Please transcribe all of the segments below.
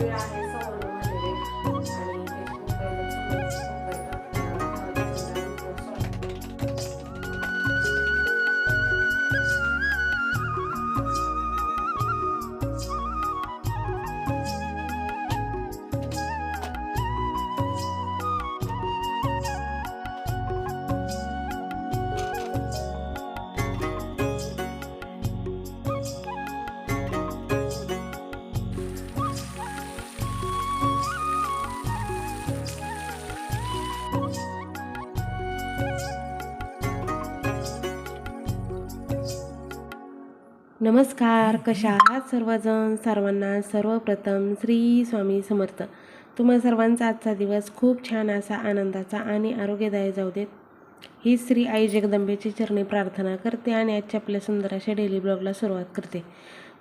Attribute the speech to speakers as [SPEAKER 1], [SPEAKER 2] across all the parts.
[SPEAKER 1] 对呀 नमस्कार कशा आहात सर्वजण? सर्वांना सर्वप्रथम श्री स्वामी समर्थ. तुम्हा सर्वांचा आजचा दिवस खूप छान असा आनंदाचा आणि आरोग्यदायी जाऊ देत. ही श्री आई जगदंबेची चरणी प्रार्थना करते आणि आजच्या आपल्या सुंदर अशा डेली ब्लॉगला सुरुवात करते.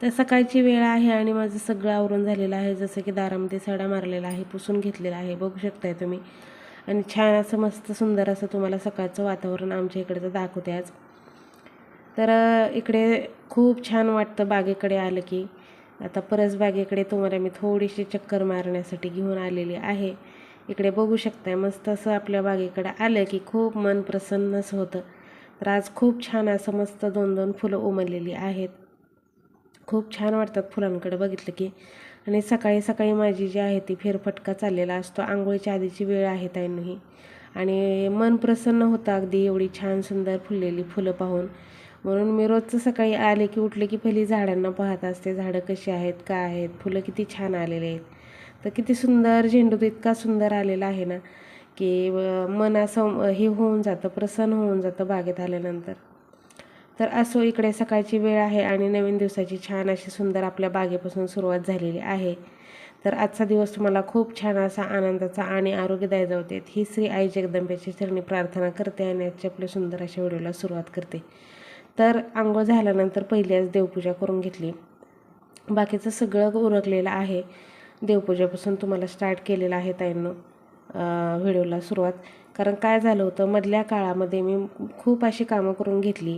[SPEAKER 1] तर सकाळची वेळ आहे आणि माझं सगळं आवरून झालेलं आहे. जसं की दारामध्ये सडा मारलेला आहे पुसून घेतलेला आहे. बघू शकताय तुम्ही. आणि छान असं मस्त सुंदर असं तुम्हाला सकाळचं वातावरण आमच्या इकडचं दाखवते आज. तर इकडे खूप छान वाटतं बागेकडे आलं की. आता परस बागेकडे तुम्हाला मी थोडीशी चक्कर मारण्यासाठी घेऊन आलेली आहे. इकडे बघू शकताय मस्त असं आपल्या बागेकडे आलं की खूप मन प्रसन्नच होतं. तर आज खूप छान असं मस्त दोन दोन फुलं उमललेली आहेत. खूप छान वाटतात फुलांकडे बघितलं की. आणि सकाळी सकाळी माझी जी आहे ती फेरफटका चाललेला असतो. आंघोळीच्या आधीची वेळ आहे ताईंनो आणि मन प्रसन्न होतं अगदी एवढी छान सुंदर फुललेली फुलं पाहून. म्हणून मी रोजचं सकाळी आले की उठले की पहिली झाडांना पाहत असते झाडं कशी आहेत का आहेत फुलं किती छान आलेले आहेत. तर किती सुंदर झेंडू तर इतका सुंदर आलेला आहे ना की मन असं हे होऊन जातं प्रसन्न होऊन जातं बागेत आल्यानंतर. तर असो इकडे सकाळची वेळ आहे आणि नवीन दिवसाची छान अशी सुंदर आपल्या बागेपासून सुरुवात झालेली आहे. तर आजचा दिवस तुम्हाला खूप छान असा आनंदाचा आणि आरोग्यदायी जाऊ देत. ही श्री आई जगदंबेची चरणी प्रार्थना करते आणि आजच्या आपल्या सुंदर अशा व्हिडिओला सुरुवात करते. तर आंघोळ झाल्यानंतर पहिल्याच देवपूजा करून घेतली. बाकीचं सगळं उरकलेलं आहे. देवपूजेपासून तुम्हाला स्टार्ट केलेलं आहे ताईंनो व्हिडिओला सुरुवात. कारण काय झालं होतं मधल्या काळामध्ये मी खूप अशी कामं करून घेतली.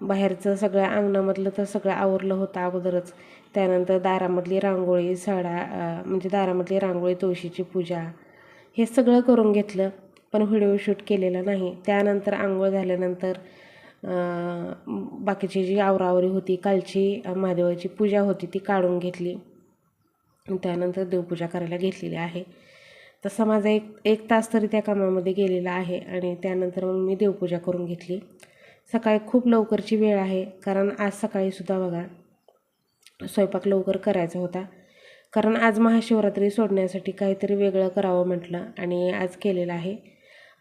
[SPEAKER 1] बाहेरचं सगळं अंगणामधलं तर सगळं आवरलं होतं अगोदरच. त्यानंतर दारामधली रांगोळी सडा म्हणजे दारामधली रांगोळी तुळशीची पूजा हे सगळं करून घेतलं. पण व्हिडिओ शूट केलेला नाही. त्यानंतर आंघोळ झाल्यानंतर बाकीची जी आवरावरी होती कालची महादेवाची पूजा होती ती काढून घेतली. त्यानंतर देवपूजा करायला घेतलेली आहे. तसा माझा एक एक तास तरी त्या कामामध्ये गेलेला आहे आणि त्यानंतर मग मी देवपूजा करून घेतली. सकाळी खूप लवकरची वेळ आहे कारण आज सकाळीसुद्धा बघा स्वयंपाक लवकर करायचा होता. कारण आज महाशिवरात्री सोडण्यासाठी काहीतरी वेगळं करावं म्हटलं आणि आज केलेलं आहे.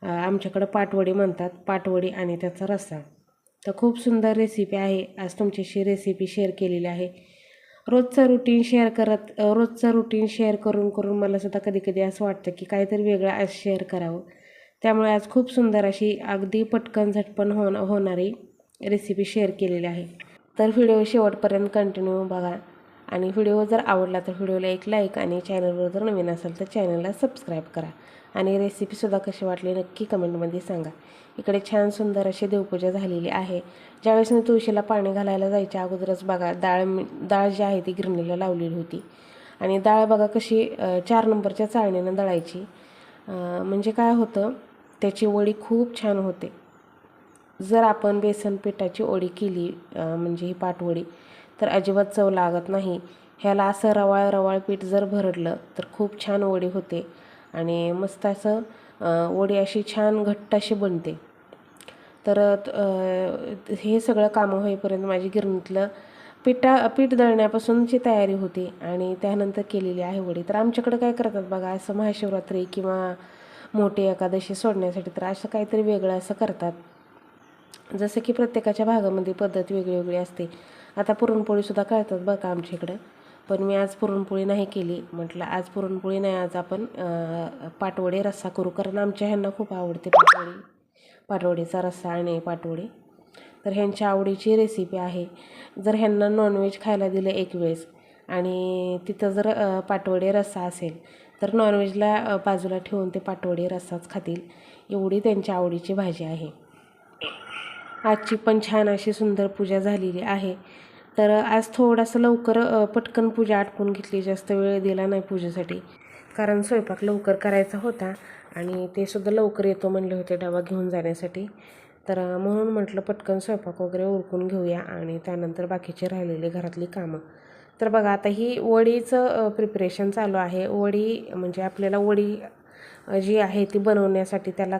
[SPEAKER 1] आमच्याकडं पाटवडी म्हणतात पाटवडी आणि त्याचा रस्सा. तर खूप सुंदर रेसिपी आहे. आज तुमच्याशी रेसिपी शेअर केलेली आहे. रोजचं रुटीन शेअर करत रोजचं रुटीन शेअर करून करून मला सुद्धा कधी कधी असं वाटतं की काहीतरी वेगळं आज शेअर करावं. त्यामुळे आज खूप सुंदर अशी अगदी पटकन झटपण होण होणारी रेसिपी शेअर केलेली आहे. तर व्हिडिओ शेवटपर्यंत कंटिन्यू बघा. आणि व्हिडिओ जर आवडला तर व्हिडिओला एक लाईक आणि चॅनलवर जर नवीन असेल तर चॅनलला सबस्क्राईब करा. आणि रेसिपीसुद्धा कशी वाटली नक्की कमेंटमध्ये सांगा. इकडे छान सुंदर अशी देवपूजा झालेली आहे. ज्यावेळेस मी तुळशीला पाणी घालायला जायच्या अगोदरच बघा डाळ डाळ जी आहे ती गिरणीला लावलेली होती. आणि डाळ बघा कशी चार नंबरच्या चाळणीनं दळायची. म्हणजे काय होतं त्याची वडी खूप छान होते. जर आपण बेसन पिठाची ओळी केली म्हणजे ही पाटवडी तर अजिबात चव लागत नाही. ह्याला असं रवाळ रवाळ पीठ जर भरडलं तर खूप छान वडी होते. आणि मस्त असं वडी अशी छान घट्ट अशी बनते. तर हे सगळं कामं होईपर्यंत माझी गिरणीतलं पिठा पीठ दळण्यापासूनची तयारी होती आणि त्यानंतर केलेली आहे वडी. तर आमच्याकडं काय करतात बघा असं महाशिवरात्री किंवा मोठी एकादशी सोडण्यासाठी तर असं काहीतरी वेगळं असं करतात. जसं की प्रत्येकाच्या भागामध्ये पद्धत वेगळी वेगळी असते. आता पुरणपोळीसुद्धा करतात बघा आमच्या इकडं. पण मी आज पुरणपोळी नाही केली. म्हटलं आज पुरणपोळी नाही आज आपण पाटवडे रस्सा करू. कारण आमच्या ह्यांना खूप आवडते पाटवडी. पाटवडीचा रस्सा आणि पाटवडी. तर ह्यांच्या आवडीची रेसिपी आहे. जर ह्यांना नॉनव्हेज खायला दिलं एक वेळेस आणि तिथं जर पाटवडे रस्सा असेल तर नॉनव्हेजला बाजूला ठेवून ते पाटवडे रस्साच खातील. एवढी त्यांच्या आवडीची भाजी आहे. आजची पण छान अशी सुंदर पूजा झालेली आहे. तर आज थोडासा लवकर पटकन पूजा आटपून घेतली. जास्त वेळ दिला नाही पूजेसाठी. कारण स्वयंपाक लवकर करायचा होता आणि ते सुद्धा लवकर येतो म्हणले होते डबा घेऊन जाण्यासाठी. तर म्हणून म्हटलं पटकन स्वयंपाक वगैरे उरकून घेऊया आणि त्यानंतर बाकीचे राहिलेली घरातली कामं. तर बघा आता ही वडीचं प्रिपरेशन चालू आहे. वडी म्हणजे आपल्याला वडी जी आहे ती बनवण्यासाठी त्याला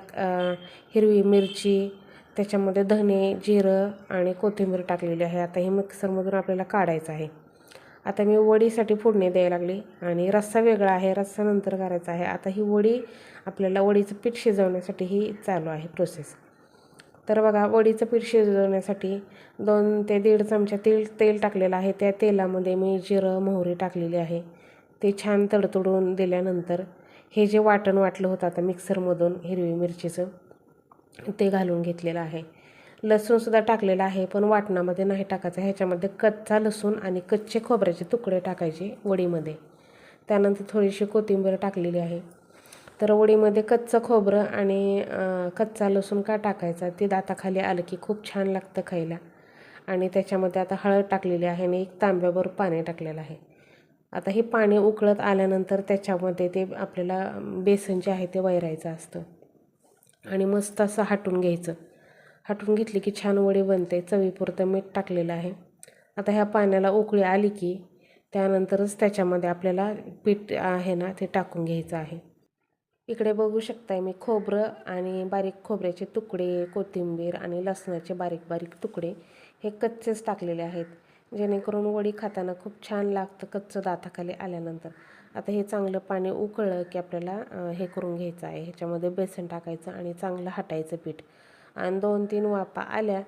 [SPEAKER 1] हिरवी मिरची त्याच्यामध्ये धने जिरं आणि कोथिंबीर टाकलेली आहे. आता हे मिक्सरमधून आपल्याला काढायचं आहे. आता मी वडीसाठी फोडणी द्यायला लागली आणि रस्सा वेगळा आहे. रस्सा नंतर करायचा आहे. आता ही वडी आपल्याला वडीचं पीठ शिजवण्यासाठी ही चालू आहे प्रोसेस तर बघा वडीचं पीठ शिजवण्यासाठी दोन ते दीड चमचा तेल तेल टाकलेलं आहे. त्या तेलामध्ये मी जिरं मोहरी टाकलेली आहे. ते छान तडतडून दिल्यानंतर हे जे वाटण वाटलं होतं आता मिक्सरमधून हिरवी मिरचीचं ते घालून घेतलेलं आहे. लसूणसुद्धा टाकलेलं आहे पण वाटणामध्ये नाही टाकायचं. ह्याच्यामध्ये कच्चा लसूण आणि कच्चे खोबऱ्याचे तुकडे टाकायचे वडीमध्ये. त्यानंतर थोडीशी कोथिंबीर टाकलेली आहे. तर वडीमध्ये कच्चं खोबरं आणि कच्चा लसूण का टाकायचा ते दाताखाली आलं की खूप छान लागतं खायला. आणि त्याच्यामध्ये आता हळद टाकलेली आहे आणि एक तांब्याभर पाणी टाकलेलं आहे. आता हे पाणी उकळत आल्यानंतर त्याच्यामध्ये ते आपल्याला बेसन जे आहे ते वैरायचं असतं. आणि मस्त असं हाटून घ्यायचं. हाटून घेतली की छान वडी बनते. चवीपुरतं मीठ टाकलेलं आहे. आता ह्या पाण्याला उकळी आली की त्यानंतरच त्याच्यामध्ये आपल्याला पीठ आहे ना ते टाकून घ्यायचं आहे. इकडे बघू शकताय मी खोबरं आणि बारीक खोबऱ्याचे तुकडे कोथिंबीर आणि लसणाचे बारीक बारीक तुकडे हे कच्चेच टाकलेले आहेत. जेणेकरून वडी खाताना खूप छान लागतं कच्चं दाताखाली आल्यानंतर. आता हे चांगलं पाणी उकळलं की आपल्याला हे करून घ्यायचं आहे. ह्याच्यामध्ये बेसन टाकायचं आणि चांगलं हटायचं पीठ. आणि दोन तीन वापा आल्या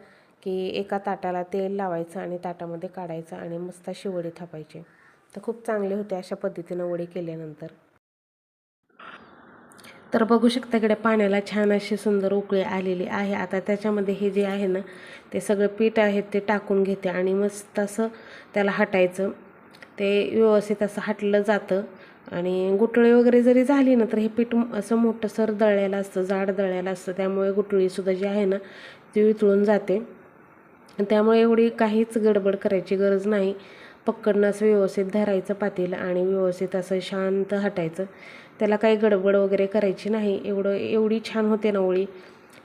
[SPEAKER 1] की एका ताटाला तेल लावायचं आणि ताटामध्ये काढायचं आणि मस्त अशी वडी थापायची. तर खूप चांगले होते अशा पद्धतीनं वडी केल्यानंतर. तर बघू शकता इकडे पाण्याला छान अशी सुंदर उकळी आलेली आहे. आता त्याच्यामध्ये हे जे आहे ना ते सगळं पीठ आहे ते टाकून घेते आणि मस्त असं त्याला हटायचं. ते व्यवस्थित असं हटलं जातं. आणि गुटळी वगैरे जरी झाली ना तर हे पीठ असं मोठंसर दळलेलं असतं जाड दळलेलं असतं. त्यामुळे गुटळीसुद्धा जी आहे ना ती वितळून जाते. त्यामुळे एवढी काहीच गडबड करायची गरज नाही. पक्कडनं असं व्यवस्थित धरायचं पातील आणि व्यवस्थित असं शांत हटायचं. त्याला काही गडबड वगैरे करायची नाही. एवढं एवढी छान होते ना ओळी.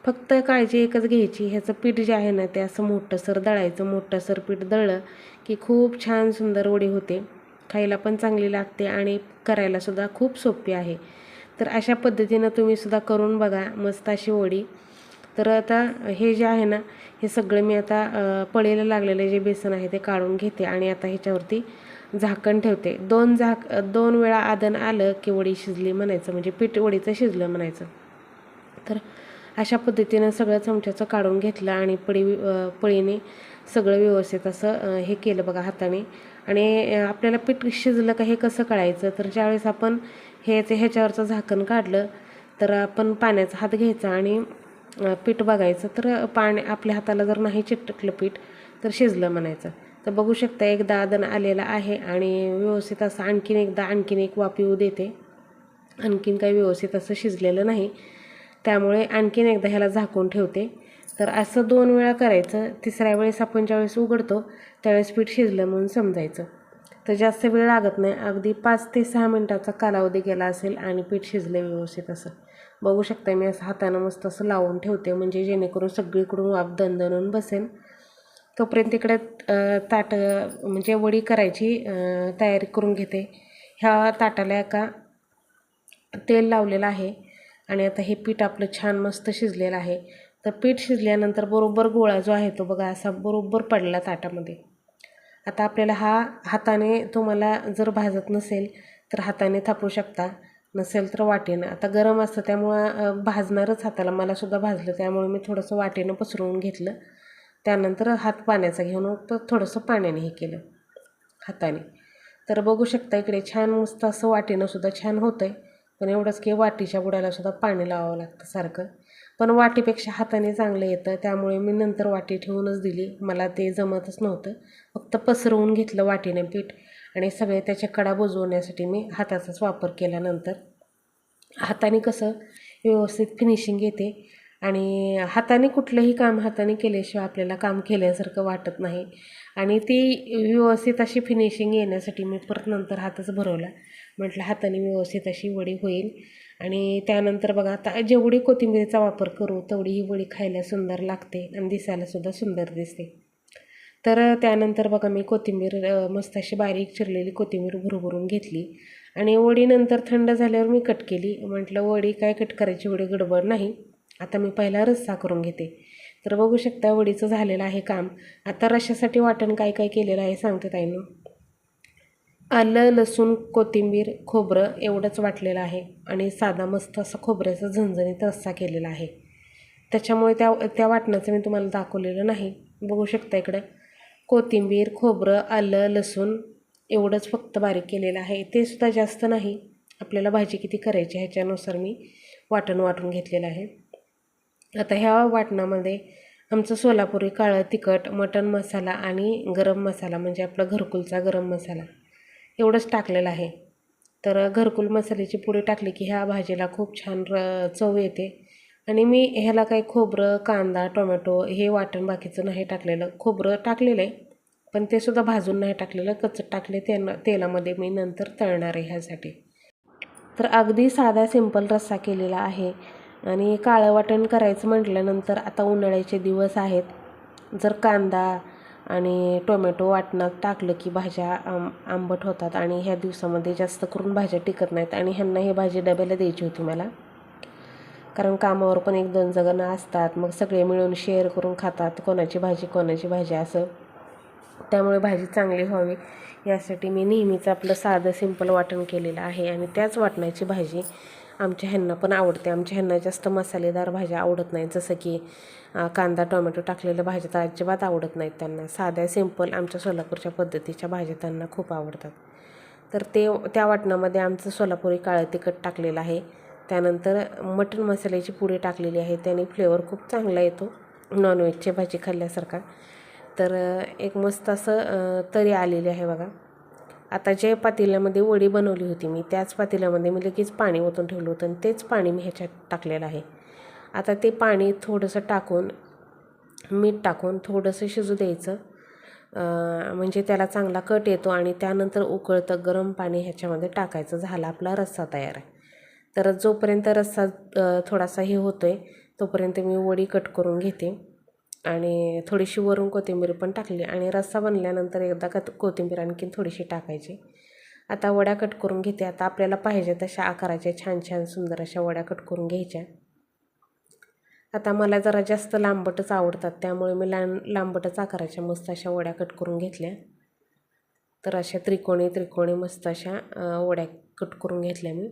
[SPEAKER 1] फक्त काळजी एकच घ्यायची. ह्याचं पीठ जे आहे ना ते असं मोठंसर दळायचं. मोठंसर पीठ दळलं की खूप छान सुंदर ओळी होते. खायला पण चांगली लागते आणि करायलासुद्धा खूप सोपी आहे. तर अशा पद्धतीनं तुम्हीसुद्धा करून बघा मस्त अशी वडी. तर आता हे जे आहे ना हे सगळं मी आता पळीला लागलेले जे बेसन आहे ते काढून घेते आणि आता ह्याच्यावरती झाकण ठेवते. दोन झाक दोन वेळा आदन आलं की वडी शिजली म्हणायचं म्हणजे पीठ वडीचं शिजलं म्हणायचं. तर अशा पद्धतीनं सगळं चमच्याचं काढून घेतलं आणि पळी पळीने सगळं व्यवस्थित असं हे केलं बघा हाताने. आणि आपल्याला पीठ शिजलं का हे कसं कळायचं? तर ज्यावेळेस आपण हे ह्याच्यावरचं झाकण काढलं तर आपण पाण्याचा हात घ्यायचा आणि पीठ बघायचं. तर पाणी आपल्या हाताला जर नाही चिटकलं पीठ तर शिजलं म्हणायचं. तर बघू शकता एकदा आदन आलेला आहे आणि व्यवस्थित असं आणखीन एकदा आणखीन एक वाफ येऊ देते. आणखीन काही व्यवस्थित असं शिजलेलं नाही. त्यामुळे आणखीन एकदा ह्याला झाकून ठेवते. तर असं दोन वेळा करायचं तिसऱ्या वेळेस आपण ज्यावेळेस उघडतो त्यावेळेस पीठ शिजलं म्हणून समजायचं. तर जास्त वेळ लागत नाही अगदी पाच ते सहा मिनटाचा कालावधी गेला असेल आणि पीठ शिजलं व्यवस्थित असं. बघू शकता मी असं हातानं मस्त असं लावून ठेवते म्हणजे जेणेकरून सगळीकडून वाफ दणदणून बसेल. तोपर्यंत इकडे ताट म्हणजे वडी करायची तयारी करून घेते. ह्या ताटाला एका तेल लावलेलं आहे आणि आता हे पीठ आपलं छान मस्त शिजलेलं आहे. तर पीठ शिजल्यानंतर बरोबर गोळा जो आहे तो बघा असा बरोबर पडला ताटामध्ये. आता आपल्याला हा हाताने तुम्हाला जर भाजत नसेल तर हाताने थापू शकता नसेल तर वाटेनं. आता गरम असतं त्यामुळं भाजणारच हाताला. मलासुद्धा भाजलं त्यामुळे मी थोडंसं वाटेनं पसरवून घेतलं. त्यानंतर हात पाण्याचा घेऊन थोडंसं पाण्याने हे केलं हाताने. तर बघू शकता इकडे छान मस्त असं वाटेनंसुद्धा छान होतं आहे पण एवढंच की वाटीच्या बुडालासुद्धा पाणी लावावं लागतं सारखं. पण वाटीपेक्षा हाताने चांगलं येतं त्यामुळे मी नंतर वाटी ठेवूनच दिली. मला ते जमतच नव्हतं. फक्त पसरवून घेतलं वाटीने पीठ आणि सगळे त्याच्या कडा बुजवण्यासाठी मी हाताचाच वापर केल्यानंतर. हाताने कसं व्यवस्थित फिनिशिंग येते आणि हाताने कुठलंही काम हाताने केल्याशिवाय आपल्याला काम केल्यासारखं वाटत नाही. आणि ती व्यवस्थित अशी फिनिशिंग येण्यासाठी मी परत नंतर हातच भरवला. म्हटलं हाताने व्यवस्थित अशी वडी होईल. आणि त्यानंतर बघा आता जेवढी कोथिंबीरीचा वापर करू तेवढी ही वडी खायला सुंदर लागते आणि दिसायलासुद्धा सुंदर दिसते. तर त्यानंतर बघा मी कोथिंबीर मस्त अशी बारीक चिरलेली कोथिंबीर भरभरून घेतली आणि वडीनंतर थंड झाल्यावर मी कट केली. म्हटलं वडी काय कट करायची? वडी गडबड नाही. आता मी पहिला रस्सा करून घेते. तर बघू शकता वडीचं झालेलं आहे काम. आता रशासाठी वाटण काय काय केलेलं आहे सांगते ताईनं. आलं लसूण कोथिंबीर खोबरं एवढंच वाटलेलं आहे. आणि साधा मस्त असा खोबऱ्याचा झणझणीत रस्सा केलेला आहे. त्याच्यामुळे त्या त्या वाटणाचं मी तुम्हाला दाखवलेलं नाही. बघू शकता इकडं. कोथिंबीर खोबरं आलं लसूण एवढंच फक्त बारीक केलेलं आहे. ते सुद्धा जास्त नाही. आपल्याला भाजी किती करायची ह्याच्यानुसार मी वाटण वाटून घेतलेलं आहे. आता ह्या वाटणामध्ये आमचं सोलापुरी काळं तिखट मटण मसाला आणि गरम मसाला म्हणजे आपला घरकुलचा गरम मसाला. एवढंच टाकलेलं आहे. तर घरकुल मसाल्याची पुडी टाकली की ह्या भाजीला खूप छान र चव येते. आणि मी ह्याला काही खोबरं कांदा टोमॅटो हे वाटण बाकीचं नाही टाकलेलं. खोबरं टाकलेलं आहे पण ते सुद्धा भाजून नाही टाकलेलं. कच्चं टाकले त्यांना तेलामध्ये मी नंतर तळणार आहे ह्यासाठी. तर अगदी साधा सिंपल रस्सा केलेला आहे. आणि काळं वाटण करायचं म्हटल्यानंतर आता उन्हाळ्याचे दिवस आहेत. जर कांदा आणि टोमॅटो वाटणात टाकलं की भाज्या आम आंबट होतात आणि ह्या दिवसामध्ये जास्त करून भाज्या टिकत नाहीत आणि ह्यांना ही भाजी डब्याला द्यायची होती मला. कारण कामावर पण एक दोन जगणं असतात मग सगळे मिळून शेअर करून खातात कोणाची भाजी कोणाची भाजी असं. त्यामुळे भाजी चांगली व्हावी यासाठी मी नेहमीच आपलं साधं सिंपल वाटण केलेलं आहे आणि त्याच वाटणाची भाजी आमच्या ह्यांना पण आवडते. आमच्या ह्यांना जास्त मसालेदार भाज्या आवडत नाहीत. जसं की कांदा टोमॅटो टाकलेल्या भाज्या तर अजिबात आवडत नाहीत त्यांना. साध्या सिंपल आमच्या सोलापूरच्या पद्धतीच्या भाज्या त्यांना खूप आवडतात. तर ते त्या वाटणामध्ये आमचं सोलापुरी काळं तिखट टाकलेलं आहे. त्यानंतर मटण मसाल्याची पुडी टाकलेली आहे. त्याने फ्लेवर खूप चांगला येतो. नॉनव्हेजची भाजी खाल्ल्यासारखा. तर एक मस्त असं तरी आलेली आहे बघा. आता जे पातेल्यामध्ये वडी बनवली होती मी त्याच पातेल्यामध्ये मी लगेच पाणी ओतून ठेवलं होतं आणि तेच पाणी मी ह्याच्यात टाकलेलं आहे. आता ते पाणी थोडंसं टाकून मीठ टाकून थोडंसं शिजू द्यायचं. म्हणजे त्याला चांगला कट येतो आणि त्यानंतर उकळतं गरम पाणी ह्याच्यामध्ये टाकायचं. झाला आपला रस्सा तयार आहे. तर जोपर्यंत रस्सा थोडासा हे होतो आहे तोपर्यंत मी वडी कट करून घेते. आणि थोडीशी वरून कोथिंबीर पण टाकली आणि रस्सा बनल्यानंतर एकदा क कोथिंबीर आणखीन थोडीशी टाकायची. आता वड्या कट करून घेते. आता आपल्याला पाहिजे तशा आकाराच्या छान छान सुंदर अशा वड्या कट करून घ्यायच्या. आता मला जरा जास्त लांबटच आवडतात त्यामुळे मी लां लांबटच आकाराच्या मस्त अशा वड्या कट करून घेतल्या. तर अशा त्रिकोणी त्रिकोणी मस्त अशा वड्या कट करून घेतल्या मी.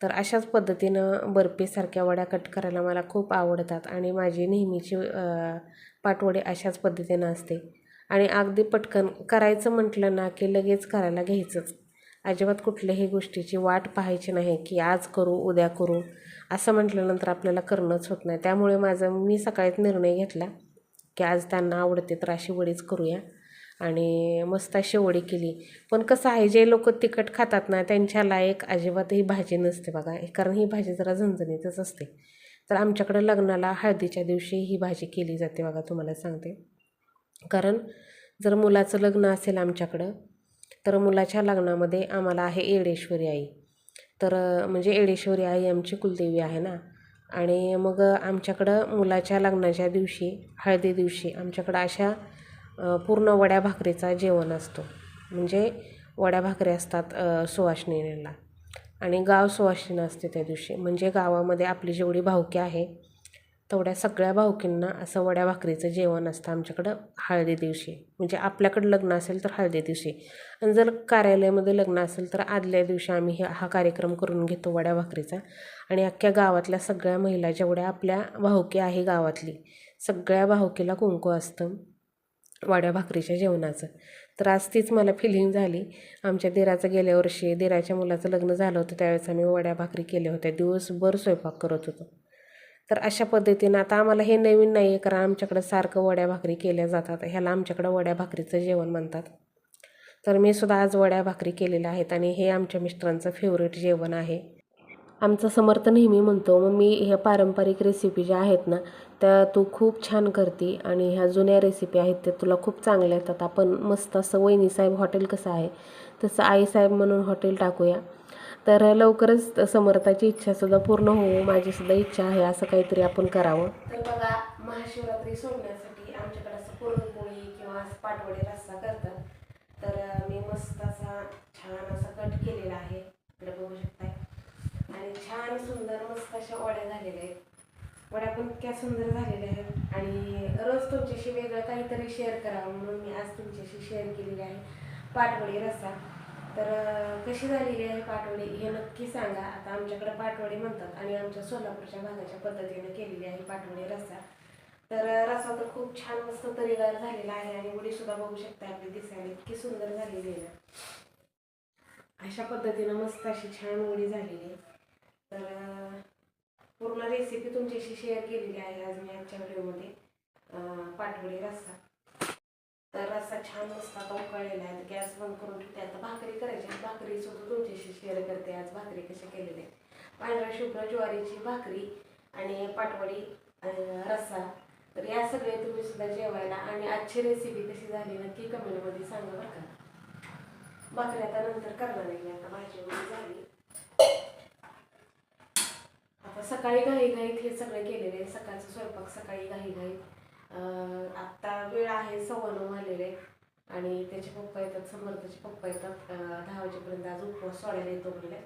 [SPEAKER 1] तर अशाच पद्धतीनं बर्फीसारख्या वड्या कट करायला मला खूप आवडतात आणि माझी नेहमीची पाटवडी अशाच पद्धतीनं असते. आणि अगदी पटकन करायचं म्हटलं ना की लगेच करायला घ्यायचंच. अजिबात कुठल्याही गोष्टीची वाट पाहायची नाही की आज करू उद्या करू असं म्हटल्यानंतर आपल्याला करणंच होत नाही. त्यामुळे माझं मी सकाळीच निर्णय घेतला की आज त्यांना आवडते तर अशी वडीच करूया. आणि मस्त अशी ओळी केली. पण कसं आहे जे लोक तिखट खातात ना त्यांच्याला एक अजिबात ही भाजी नसते बघा. कारण ही भाजी जरा झणझणीतच असते. तर आमच्याकडं लग्नाला हळदीच्या दिवशी ही भाजी केली जाते बघा तुम्हाला सांगते. कारण जर मुलाचं लग्न असेल आमच्याकडं तर मुलाच्या लग्नामध्ये आम्हाला आहे येडेश्वरी आई. तर म्हणजे येडेश्वरी आई आमची कुलदेवी आहे ना. आणि मग आमच्याकडं मुलाच्या लग्नाच्या दिवशी हळदी दिवशी आमच्याकडं अशा पूर्ण वड्या भाकरीचा जेवण असतो. म्हणजे वड्या भाकरी असतात सुवासिनीला. आणि गाव सुवासिनी असते त्या दिवशी. म्हणजे गावामध्ये आपली जेवढी भावकी आहे तेवढ्या सगळ्या भावकींना असं वड्या भाकरीचं जेवण असतं आमच्याकडं हळदी दिवशी. म्हणजे आपल्याकडं लग्न असेल तर हळदी दिवशी. आणि जर कार्यालयामध्ये लग्न असेल तर आदल्या दिवशी आम्ही हे हा कार्यक्रम करून घेतो वड्या भाकरीचा. आणि अख्ख्या गावातल्या सगळ्या महिला जेवढ्या आपल्या भावकी आहे गावातली सगळ्या भावकीला कुंकू असतं. वाड्या भाकरीच्या जेवणाचं. तर आज तीच मला फिलिंग झाली. आमच्या दिराचं गेल्या वर्षी दिराच्या मुलाचं लग्न झालं होतं त्यावेळेस आम्ही वड्या भाकरी केल्या होत्या. दिवसभर स्वयंपाक करत होतो. तर अशा पद्धतीनं आता आम्हाला हे नवीन नाही आहे कारण आमच्याकडं सारखं वड्या भाकरी केल्या जातात. ह्याला आमच्याकडं वड्या भाकरीचं जेवण म्हणतात. तर मी सुद्धा आज वड्या भाकरी केलेल्या आहेत आणि हे आमच्या मिस्टरांचं फेवरेट जेवण आहे. आमचा समर्थ नेहमी म्हणतो मम्मी ह्या पारंपरिक रेसिपी ज्या आहेत ना त्या तू खूप छान करते आणि ह्या जुन्या रेसिपी आहेत त्या तुला खूप चांगल्या येतात. आपण मस्त असं वहिनीसाहेब हॉटेल कसं आहे तसं आईसाहेब म्हणून हॉटेल टाकूया. तर लवकरच समर्थाची इच्छासुद्धा पूर्ण होऊ माझीसुद्धा इच्छा आहे असं काहीतरी आपण करावं. तर बघा महाशिवरात्री सोडण्यासाठी आमच्याकडे असं पुरणपोळी किंवा असं रस्सा करतात. तर मी मस्त असा छान असा कट केलेला आहे. इकडे बघू शकताय. आणि छान सुंदर मस्त अशा वड्या झालेल्या आहेत. वड्या पण इतक्या सुंदर झालेल्या आहेत. आणि रोज तुमच्याशी वेगळं काहीतरी शेअर करावं म्हणून मी आज तुमच्याशी शेअर केलेली आहे. पाटवडी रस्सा. तर कशी झालेली आहे पाटवडी हे नक्की सांगा. आता आमच्याकडे पाटवडी म्हणतात आणि आमच्या सोलापूरच्या भागाच्या पद्धतीने केलेली आहे पाटवडी रस्सा. तर रसा तर खूप छान मस्त तरीदार झालेला आहे आणि उडीसुद्धा बघू शकता आपली दिसायला. इतकी सुंदर झालेली आहे. ना अशा पद्धतीनं मस्त अशी छान वडी झालेली आहे. तर पूर्ण रेसिपी तुमच्याशी शेअर केलेली आहे आज मी आजच्या व्हिडिओमध्ये अं, पाटवडी रस्सा. तर रस्सा छान रस्ता आता उकळलेला आहे. गॅस बंद करून ठेवते. आता भाकरी करायची आहे. भाकरी सुद्धा तुमच्याशी शेअर करते. आज भाकरी कशा केलेल्या आहेत पांढऱ्या शुभ्र ज्वारीची भाकरी आणि पाटवडी रस्सा. तर या सगळे तुम्ही सुद्धा जेवायला आणि आजची रेसिपी कशी झाली नक्की कमेंटमध्ये सांगा बरं का. भाकरी आता नंतर करणार नाही आता भाजी वगैरे झाली. सकाळी घाई घाईत हे सगळं केलेलं आहे. सकाळचं स्वयंपाक सकाळी घाई घाईत आत्ता वेळ आहे सव्वा नऊ झालेले आणि त्याचे पप्पा येतात समर्थाचे पप्पा येतात. दहा वाजेपर्यंत आज उपवास सोडायला येतो म्हणले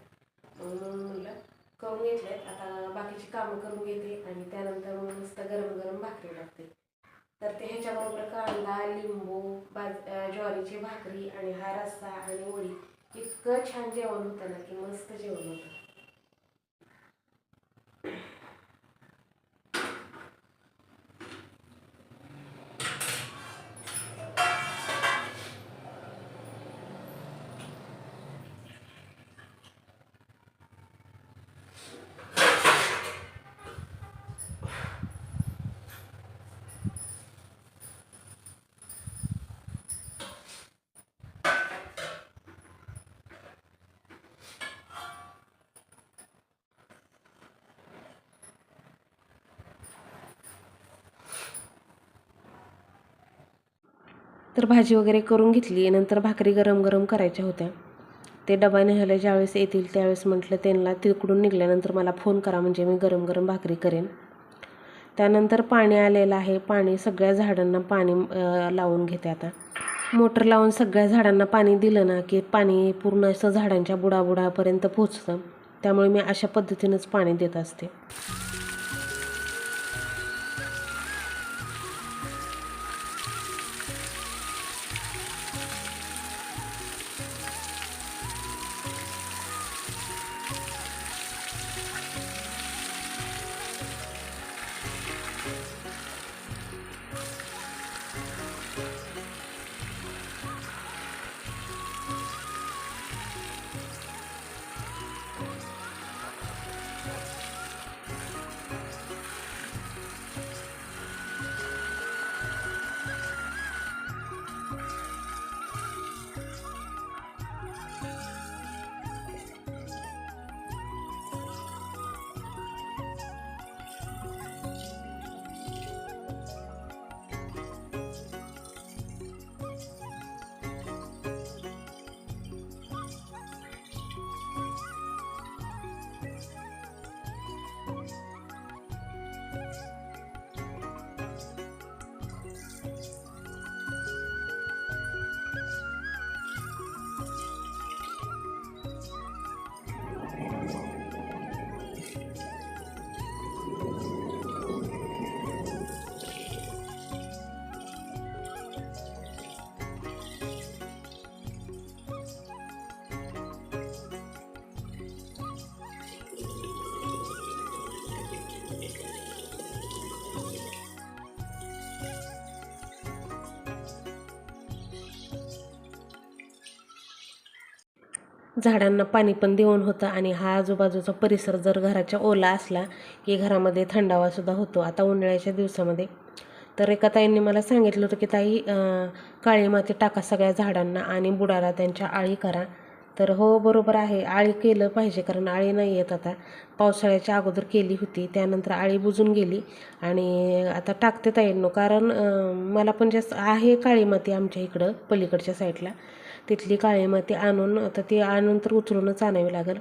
[SPEAKER 1] म्हणून म्हणलं करून घेतले. आता बाकीची कामं करून घेते आणि त्यानंतर मग मस्त गरम गरम भाकरी लागते. तर ते ह्याच्याबरोबर कांदा लिंबू बाज ज्वारीची भाकरी आणि हा रस्सा आणि वडी इतकं छान जेवण होतं ना की मस्त जेवण होतं. तर भाजी वगैरे करून घेतली. नंतर भाकरी गरम गरम करायच्या होत्या. ते डबा न्यायला ज्यावेळेस येतील त्यावेळेस म्हटलं त्यांना तिकडून निघाल्यानंतर मला फोन करा म्हणजे मी गरम गरम भाकरी करेन. त्यानंतर पाणी आलेलं आहे. पाणी सगळ्या झाडांना पाणी लावून घेते आता. मोटर लावून सगळ्या झाडांना पाणी दिलं ना की पाणी पूर्ण असं झाडांच्या बुडाबुडापर्यंत पोचतं त्यामुळे मी अशा पद्धतीनंच पाणी देत असते. झाडांना पाणी पण देऊन होतं. आणि हा आजूबाजूचा परिसर जर घराच्या ओला असला की घरामध्ये थंडावासुद्धा होतो. आता उन्हाळ्याच्या दिवसामध्ये. तर एका ताईंनी मला सांगितलं होतं की ताई काळी माती टाका सगळ्या झाडांना आणि बुडाला त्यांच्या आळी करा. तर हो बरोबर आहे. आळी केलं पाहिजे कारण आळी नाही येत आता. पावसाळ्याच्या अगोदर केली होती त्यानंतर आळी बुजून गेली. आणि आता टाकते ताईंनो कारण मला पण जास्त आहे काळी माती आमच्या इकडं पलीकडच्या साईडला. तिथली काळी माती आणून आता ती आणून तर उचलूनच आणावी लागेल.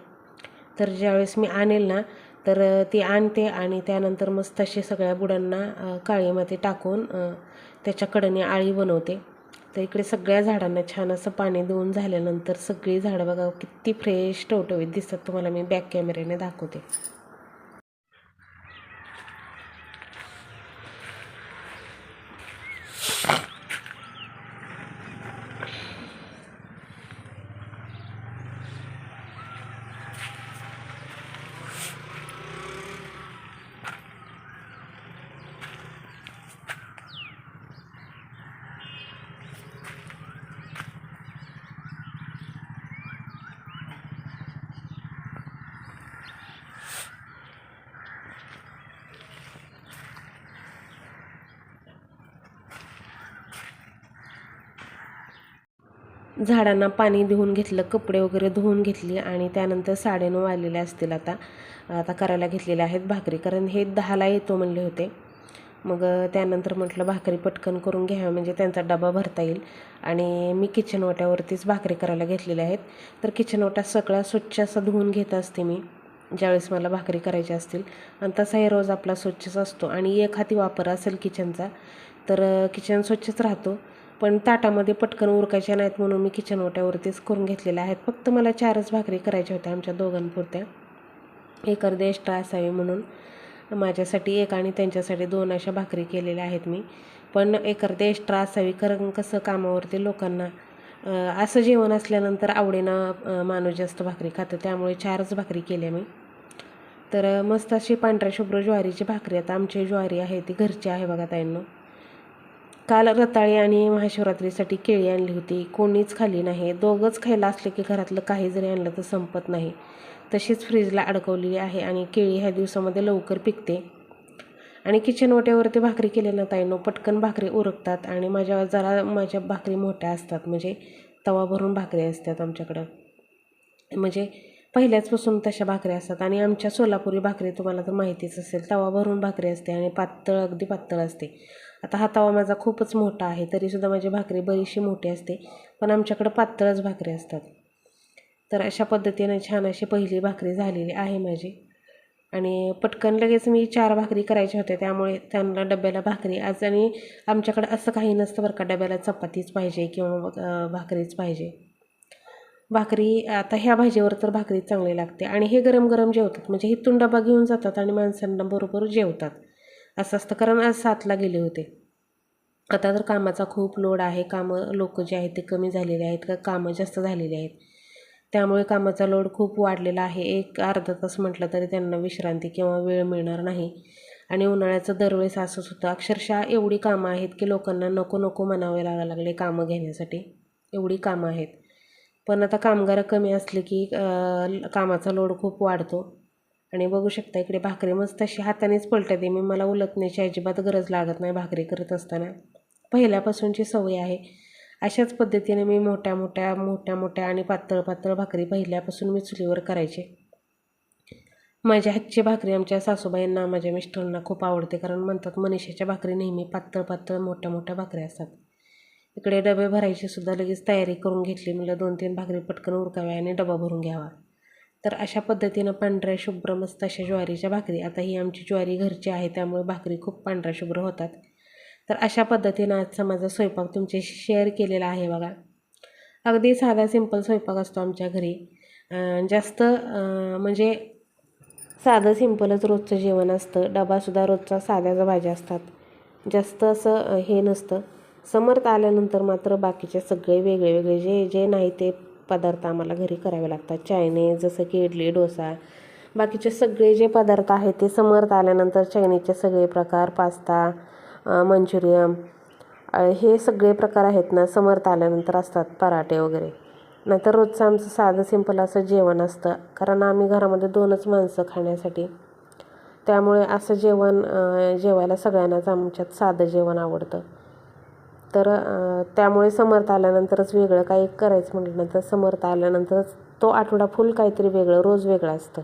[SPEAKER 1] तर ज्यावेळेस मी आणेल ना तर ती आणते आणि त्यानंतर मस्त अशी सगळ्या बुडांना काळी माती टाकून त्याच्याकडने आळी बनवते. तर इकडे सगळ्या झाडांना छान असं पाणी देऊन झाल्यानंतर सगळी झाडं बघा किती फ्रेश टवटवीत दिसतात तुम्हाला मी बॅक कॅमेऱ्याने दाखवते. झाडांना पाणी देऊन घेतलं कपडे वगैरे धुवून घेतली आणि त्यानंतर साडेनऊ आलेले असतील आता. आता करायला घेतलेले आहेत भाकरी कारण हे दहाला येतो म्हणले होते. मग त्यानंतर म्हटलं भाकरी पटकन करून घ्याव्या म्हणजे त्यांचा डबा भरता येईल. आणि मी किचन ओट्यावरतीच भाकरी करायला घेतलेल्या आहेत. तर किचन ओटा सगळा स्वच्छ असा धुवून घेत असते मी ज्यावेळेस मला भाकरी करायची असतील. आणि तसाही रोज आपला स्वच्छच असतो. आणि एक हाती वापर असेल किचनचा तर किचन स्वच्छच राहतो. पण ताटामध्ये पटकन उरकायच्या नाहीत म्हणून मी किचन ओट्यावरतीच करून घेतलेल्या आहेत. फक्त मला चारच भाकरी करायच्या होत्या आमच्या दोघांपुरत्या. एक अर्धी एक्स्ट्रा असावी म्हणून माझ्यासाठी एक आणि त्यांच्यासाठी दोन अशा भाकरी केलेल्या आहेत मी. पण एक अर्धी एक्स्ट्रा असावी कारण कसं कामावरती लोकांना असं जेवण असल्यानंतर आवडीनं माणूस जास्त भाकरी खातं. त्यामुळे चारच भाकरी केल्या मी. तर मस्त अशी पांढऱ्या शुभ्र ज्वारीची भाकरी. आता आमची ज्वारी आहे ती घरची आहे बघा ताईंनो. काल रताळी आणि महाशिवरात्रीसाठी केळी आणली होती. कोणीच खाल्ली नाही. दोघंच खायला असले की घरातलं काही जरी आणलं तर संपत नाही. तशीच फ्रीजला अडकवलेली आहे आणि केळी ह्या दिवसामध्ये लवकर पिकते. आणि किचन ओट्यावरती भाकरी केली ना ताईनो पटकन भाकरी उरकतात आणि माझ्या जरा माझ्या भाकरी मोठ्या असतात. म्हणजे तवा भरून भाकरी असतात आमच्याकडं. म्हणजे पहिल्याचपासून तशा भाकऱ्या असतात. आणि आमच्या सोलापुरी भाकरी तुम्हाला तर माहितीच असेल तवा भरून भाकरी असते आणि पातळ अगदी पातळ असते. आता हा तवा माझा खूपच मोठा आहे तरीसुद्धा माझी भाकरी बरीचशी मोठी असते पण आमच्याकडं पातळच भाकरी असतात. तर अशा पद्धतीने छान अशी पहिली भाकरी झालेली आहे माझी. आणि पटकन लगेच मी चार भाकरी करायच्या होत्या त्यामुळे त्यांना डब्याला भाकरी आज आणि आमच्याकडं असं काही नसतं बरं का डब्याला चपातीच पाहिजे किंवा भाकरीच पाहिजे. भाकरी आता ह्या भाजीवर तर भाकरी चांगली लागते आणि हे गरम गरम जेवतात म्हणजे इथून डबा घेऊन जातात आणि माणसांना बरोबर जेवतात. असं असतं कारण आज सातला गेले होते. आता तर कामाचा खूप लोड आहे. कामं लोक जे आहेत ते कमी झालेले आहेत. का कामं जास्त झालेली आहेत. त्यामुळे कामाचा लोड खूप वाढलेला आहे. एक अर्धा तास म्हटलं तरी त्यांना विश्रांती किंवा वेळ मिळणार नाही. आणि उन्हाळ्याचं दरवेळेस असंच होतं अक्षरशः एवढी कामं आहेत की लोकांना नको नको म्हणावे लागायला लागले कामं घेण्यासाठी. एवढी कामं आहेत. पण आता कामगार कमी असले की कामाचा लोड खूप वाढतो. आणि बघू शकता इकडे भाकरी मस्त अशी हातानेच पलटते. मी मला उलटण्याची अजिबात गरज लागत नाही भाकरी करत असताना. पहिल्यापासूनची सवय आहे. अशाच पद्धतीने मी मोठ्या मोठ्या मोठ्या मोठ्या आणि पातळ पातळ भाकरी पहिल्यापासून मी चुलीवर करायचे. माझ्या हातची भाकरी आमच्या सासूबाईंना माझ्या मिस्टरांना खूप आवडते कारण म्हणतात मनीषाच्या भाकरी नेहमी पातळ पातळ मोठ्या मोठ्या भाकरी असतात. इकडे डबे भरायची सुद्धा लगेच तयारी करून घेतली. मला दोन तीन भाकरी पटकन उरकाव्या आणि डबा भरून घ्यावा. तर अशा पद्धतीनं पांढऱ्या शुभ्र मस्त अशा ज्वारीच्या भाकरी. आता ही आमची ज्वारी घरची आहे त्यामुळे भाकरी खूप पांढऱ्या शुभ्र होतात. तर अशा पद्धतीनं आजचा माझा स्वयंपाक तुमच्याशी शेअर केलेला आहे बघा. अगदी साधा सिंपल स्वयंपाक असतो आमच्या घरी. जास्त म्हणजे साधं सिंपलच रोजचं जेवण असतं. डबासुद्धा रोजचा साध्याच भाज्या असतात. जास्त असं हे नसतं. समर्थ आल्यानंतर मात्र बाकीचे सगळे वेगळे वेगळे जे जे नाही ते पदार्थ आम्हाला घरी करावे लागतात. चायनीज जसं की इडली डोसा. बाकीचे सगळे जे पदार्थ आहेत ते समर्थ आल्यानंतर चायनीजचे सगळे प्रकार पास्ता मंचुरियम हे सगळे प्रकार आहेत ना समर्थ आल्यानंतर असतात पराठे वगैरे. नाहीतर रोजचं आमचं साधं सिंपल असं जेवण असतं. कारण आम्ही घरामध्ये दोनच माणसं खाण्यासाठी. त्यामुळे असं जेवण जेवायला सगळ्यांनाच आमच्यात साधं जेवण आवडतं. तर त्यामुळे समर्थ आल्यानंतरच वेगळं काही करायचं म्हटल्यानंतर समर्थ आल्यानंतरच तो आठवडा फुल काहीतरी वेगळं रोज वेगळं असतं.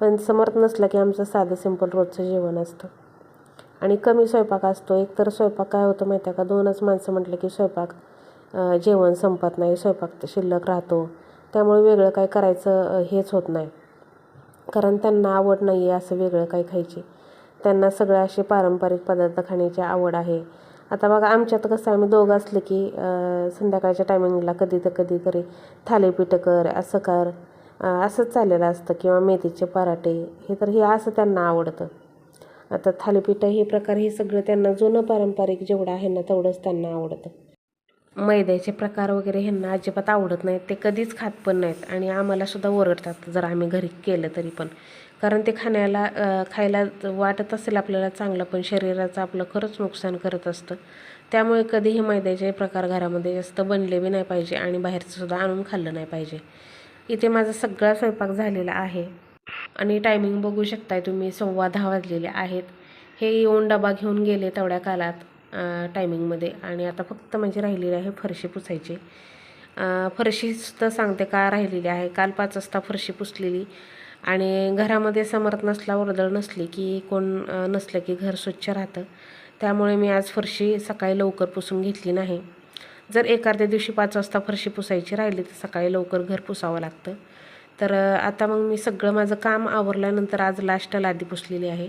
[SPEAKER 1] पण समर्थ नसलं की आमचं साधं सिंपल रोजचं जेवण असतं. आणि कमी स्वयंपाक असतो. एक तर स्वयंपाक काय होतं माहिती आहे का? दोनच माणसं म्हटलं की स्वयंपाक जेवण संपत नाही स्वयंपाक शिल्लक राहतो. त्यामुळे वेगळं काय करायचं हेच होत नाही. कारण त्यांना आवड नाही आहे असं वेगळं काही खायची. त्यांना सगळं असे पारंपरिक पदार्थ खाण्याची आवड आहे. आता बघा आमच्यात कसं आम्ही दोघं असले की संध्याकाळच्या टायमिंगला कधी तर कधी तरी थालीपीठं कर असं कर असंच चाललेलं असतं. किंवा मेथीचे पराठे हे तर हे असं त्यांना आवडतं. आता थालीपीठं हे प्रकार हे सगळं त्यांना जुनं पारंपरिक जेवढं आहे ना तेवढंच त्यांना आवडतं. मैद्याचे प्रकार वगैरे ह्यांना अजिबात आवडत नाहीत. ते कधीच खात पण नाहीत. आणि आम्हालासुद्धा ओरडतात जर आम्ही घरी केलं तरी पण. कारण ते खाण्याला खायला वाटत असेल आपल्याला चांगलं पण शरीराचं आपलं खरंच नुकसान करत असतं. त्यामुळे कधीही मैद्याचे प्रकार घरामध्ये जास्त बनले बी नाही पाहिजे आणि बाहेरचंसुद्धा आणून खाल्लं नाही पाहिजे. इथे माझा सगळा स्वयंपाक झालेला आहे. आणि टायमिंग बघू शकताय तुम्ही सव्वा दहा वाजलेले आहेत. हे येऊन डबा घेऊन गेले तेवढ्या कालात टायमिंगमध्ये आणि आता फक्त माझी राहिलेली आहे फरशी पुसायची. फरशीसुद्धा सांगते का राहिलेली आहे. काल पाच वाजता फरशी पुसलेली. आणि घरामध्ये समर्थ नसला वर्दळ नसली की कोण नसलं की घर स्वच्छ राहतं. त्यामुळे मी आज फरशी सकाळी लवकर पुसून घेतली नाही. जर एखाद्या दिवशी पाच वाजता फरशी पुसायची राहिली तर सकाळी लवकर घर पुसावं लागतं. तर आता मग मी सगळं माझं काम आवरल्यानंतर आज लास्ट लादी पुसलेली आहे.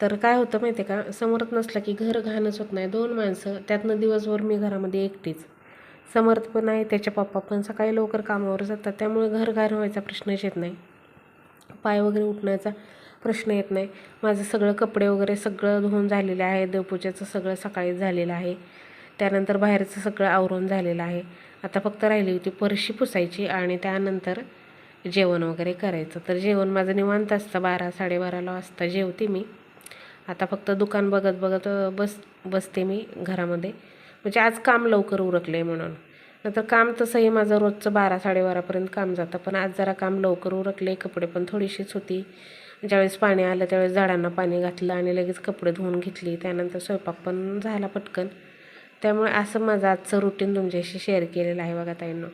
[SPEAKER 1] तर काय होतं माहिती आहे का? समर्थ नसलं की घर घाणच होत नाही. दोन माणसं त्यातनं दिवसभर मी घरामध्ये एकटीच. समर्थ पण आहे त्याच्या पप्पा पण सकाळी लवकर कामावर जातात. त्यामुळे घर घाण व्हायचा प्रश्नच येत नाही. पाय वगैरे उठण्याचा प्रश्न येत नाही. माझं सगळं कपडे वगैरे सगळं धुवून झालेलं आहे. देवपूजेचं सगळं सकाळीच झालेलं आहे. त्यानंतर बाहेरचं सगळं आवरून झालेलं आहे. आता फक्त राहिली होती परशी पुसायची आणि त्यानंतर जेवण वगैरे करायचं. तर जेवण माझं निवांत असतं. बारा साडेबाराला वाजता जेवते मी. आता फक्त दुकान बघत बघत बस बसते मी घरामध्ये. म्हणजे आज काम लवकर उरकलं आहे म्हणून. नंतर काम तसंही माझं रोजचं बारा साडेबारापर्यंत काम जातं. पण आज जरा काम लवकर उरकले कपडे पण थोडीशीच होती. ज्यावेळेस पाणी आलं त्यावेळेस झाडांना पाणी घातलं आणि लगेच कपडे धुवून घेतली. त्यानंतर स्वयंपाक पण झाला पटकन. त्यामुळे असं माझं आजचं रुटीन तुमच्याशी शेअर केलेलं आहे बघा ताईंनो.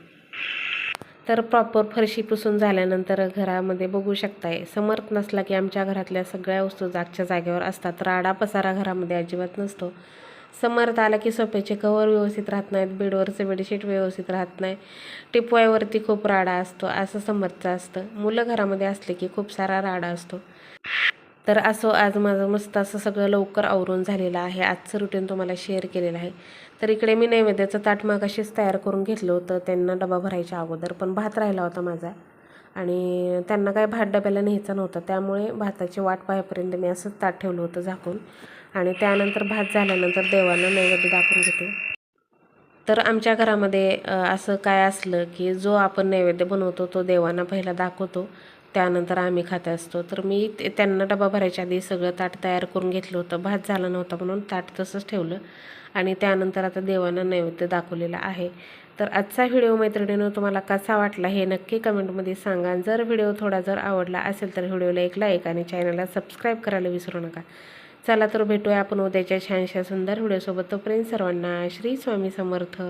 [SPEAKER 1] तर प्रॉपर फरशी पुसून झाल्यानंतर घरामध्ये बघू शकताय समर्थ नसला की आमच्या घरातल्या सगळ्या वस्तू जागच्या जागेवर असतात. राडा पसारा घरामध्ये अजिबात नसतो. समर्थ आला की सोप्याचे कवर व्यवस्थित राहत नाहीत बेडवरचं बेडशीट व्यवस्थित राहत नाही. टिपवायवरती खूप राडा असतो असं समर्थचं असतं. मुलं घरामध्ये असले की खूप सारा राडा असतो. तर असं आज माझं मस्त असं सगळं लवकर आवरून झालेलं आहे. आजचं रुटीन तुम्हाला शेअर केलेलं आहे. तर इकडे मी नैवेद्याचं ताट मागाशीच तयार करून घेतलं होतं. त्यांना डबा भरायच्या अगोदर पण भात राहिला होता माझा. आणि त्यांना काय भात डब्याला न्यायचा नव्हता त्यामुळे भाताची वाट पाहेपर्यंत मी असंच ताट ठेवलं होतं झाकून. आणि त्यानंतर भात झाल्यानंतर देवाला नैवेद्य दाखवून घेते. तर आमच्या घरामध्ये असं काय असलं की जो आपण नैवेद्य बनवतो तो देवांना पहिला दाखवतो. त्यानंतर आम्ही खात असतो. तर मी ते- त्यांना डबा भरायच्या आधी सगळं ताट तयार करून घेतलं होतं. भात झाला नव्हता म्हणून ताट तसंच ठेवलं. आणि त्यानंतर आता देवांना नैवेद्य दाखवलेला आहे. तर आजचा व्हिडिओ मैत्रिणीनं तुम्हाला कसा वाटला हे नक्की कमेंटमध्ये सांगा. जर व्हिडिओ थोडा जर आवडला असेल तर व्हिडिओला एक लाईक आणि चॅनलला सबस्क्राईब करायला विसरू नका. चला तर भेटूया आपण उद्याच्या छानशा सुंदर व्हिडिओसोबत. तोपर्यंत सर्वांना श्री स्वामी समर्थ.